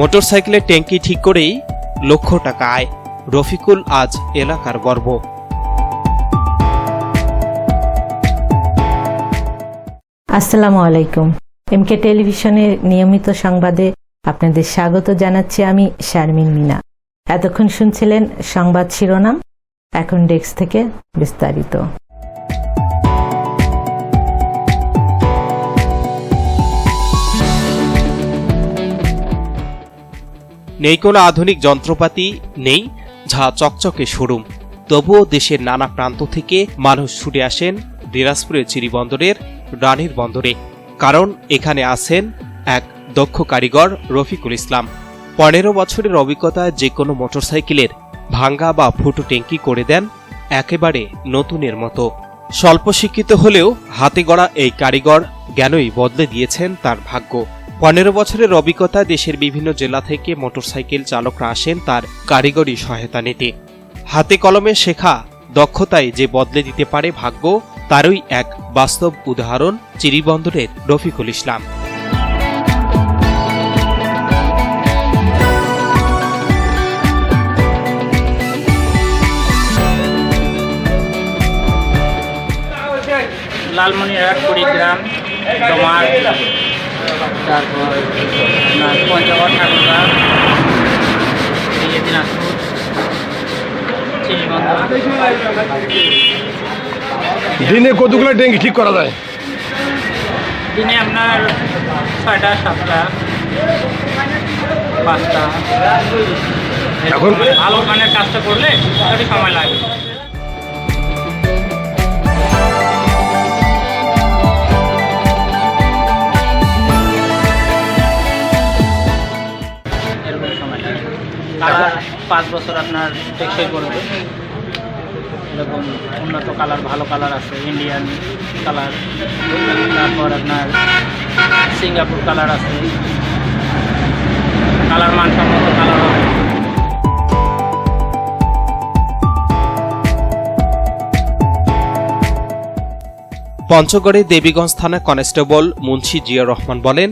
মোটরসাইকেলের ট্যাঙ্কি ঠিক করেই লক্ষ টাকা আয়। রফিকুল আজ এলাকার গর্ব। আসসালামু আলাইকুম। এমকে টেলিভিশনের নিয়মিত সংবাদে আপনাদের স্বাগত জানাচ্ছি আমি শারমিন মিনা। এতক্ষণ শুনছিলেন সংবাদ শিরোনাম, এখন ডেস্ক থেকে বিস্তারিত। নেই কোনো আধুনিক যন্ত্রপাতি, নেই, যা চকচকে শোরুম তবুও দেশের নানা প্রান্ত থেকে মানুষ ছুটে আসেন দিনাজপুরের চিরিবন্দরের রানীর বন্দরে। কারণ এখানে আছেন এক দক্ষ কারিগর রফিকুল ইসলাম। পনেরো বছরের অভিজ্ঞতায় যে কোনো মোটরসাইকেলের ভাঙ্গা বা ফুটো ট্যাঙ্কি করে দেন একেবারে নতুনের মতো। স্বল্প শিক্ষিত হলেও হাতে গড়া এই কারিগর জ্ঞানই বদলে দিয়েছেন তার ভাগ্য। পনেরো বছরের অভিজ্ঞতা দেশের বিভিন্ন জেলা থেকে মোটরসাইকেল চালকরা আসেন তার কারিগরি সহায়তা নিতে। হাতে কলমে শেখা দক্ষতায় যে বদলে দিতে পারে ভাগ্য, তারই এক বাস্তব উদাহরণ চিরিবন্দরের রফিকুল ইসলাম। লালমনিরহাট, কুড়িগ্রাম, তোমার তারপর আপনার পঞ্চগড় ঠাকুরগাঁ এদিকে দিনাজপুর চিনিবন্দর দিনে কতগুলো ট্যাঙ্কি ঠিক করা যায়? দিনে আপনার ছয়টা সাতটা পাঁচটা। এখন- ভালো মানের কাজটা করলে একটু সময় লাগে। কালার পাঁচ বছর আপনার টেকসই করবে। এরকম উন্নত কালার ভালো কালার আছে ইন্ডিয়ান কালার। তারপর আপনার সিঙ্গাপুর কালার আছে। কালার মানসম্মত কালার হবে। পঞ্চগড়ে দেবীগঞ্জ থানা কনস্টেবল মুন্সি জিয়া রহমান বলেন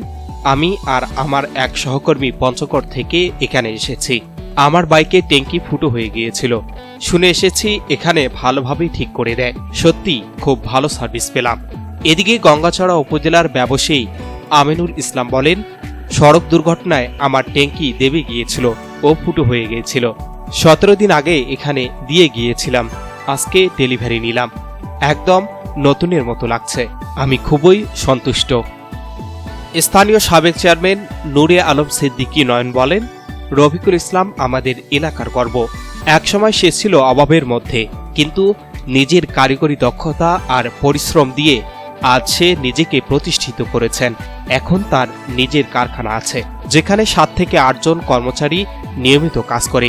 আমি আর আমার এক সহকর্মী পঞ্চগড় থেকে এখানে এসেছি। আমার বাইকে ট্যাঙ্কি ফুটো হয়ে গিয়েছিল। শুনে এসেছি এখানে ভালোভাবেই ঠিক করে দেয়। সত্যি, খুব ভালো সার্ভিস পেলাম। এদিকে গঙ্গাচড়া উপজেলার ব্যবসায়ী আমিনুল ইসলাম বলেন, সড়ক দুর্ঘটনায় আমার ট্যাঙ্কি দেবে গিয়েছিল ও ফুটো হয়ে গিয়েছিল। সতেরো দিন আগে এখানে দিয়ে গিয়েছিলাম। আজকে ডেলিভারি নিলাম। একদম নতুনের মতো লাগছে। আমি খুবই সন্তুষ্ট। স্থানীয় সাবেক চেয়ারম্যান নুরে আলম সিদ্দিকী নয়ন বলেন রফিকুল ইসলাম আমাদের এলাকার গর্ব। একসময় সে ছিল অভাবের মধ্যে, কিন্তু নিজের কারিগরি দক্ষতা আর পরিশ্রম দিয়ে আজ সে নিজেকে প্রতিষ্ঠিত করেছেন। এখন তার নিজের কারখানা আছে, যেখানে সাত থেকে আটজন কর্মচারী নিয়মিত কাজ করে।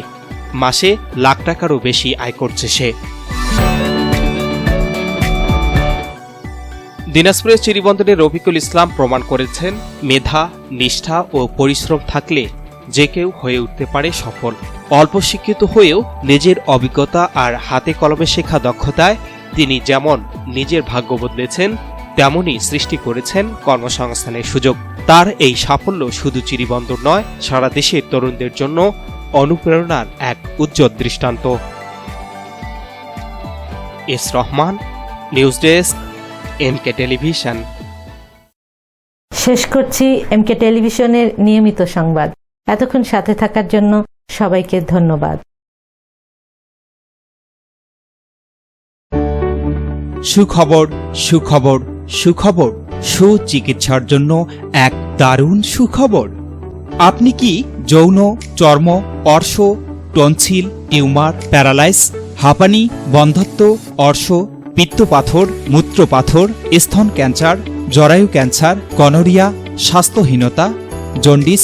মাসে লাখ টাকারও বেশি আয় করছে সে। দিনাজপুরের চিরিবন্দরে রফিকুল ইসলাম প্রমাণ করেছেন, মেধা, নিষ্ঠা ও পরিশ্রম থাকলে যে কেউ হয়ে উঠতে পারে সফল। অল্প শিক্ষিত হয়েও নিজের অভিজ্ঞতা আর হাতে কলমে শেখা দক্ষতায় তিনি যেমন নিজের ভাগ্য বদলেছেন, তেমনই সৃষ্টি করেছেন কর্মসংস্থানের সুযোগ। তার এই সাফল্য শুধু চিরিবন্দর নয়, সারা দেশের তরুণদের জন্য অনুপ্রেরণার এক উজ্জ্বল দৃষ্টান্ত। S Rahman, news desk MK television. শেষ করছি এমকে টেলিভিশনের নিয়মিত সংবাদ। এতক্ষণ সাথে থাকার জন্য সবাইকে ধন্যবাদ। সুখবর সুখবর সুখবর, সুচিকিৎসার জন্য এক দারুণ সুখবর। আপনি কি যৌন, চর্ম, অর্শ, টনসিল, টিউমার, প্যারালাইস, হাঁপানি, বন্ধত্ব, অর্শ, পিত্তপাথর, মূত্রপাথর, স্তন ক্যান্সার, জরায়ু ক্যান্সার গনোরিয়া স্বাস্থ্যহীনতা, জন্ডিস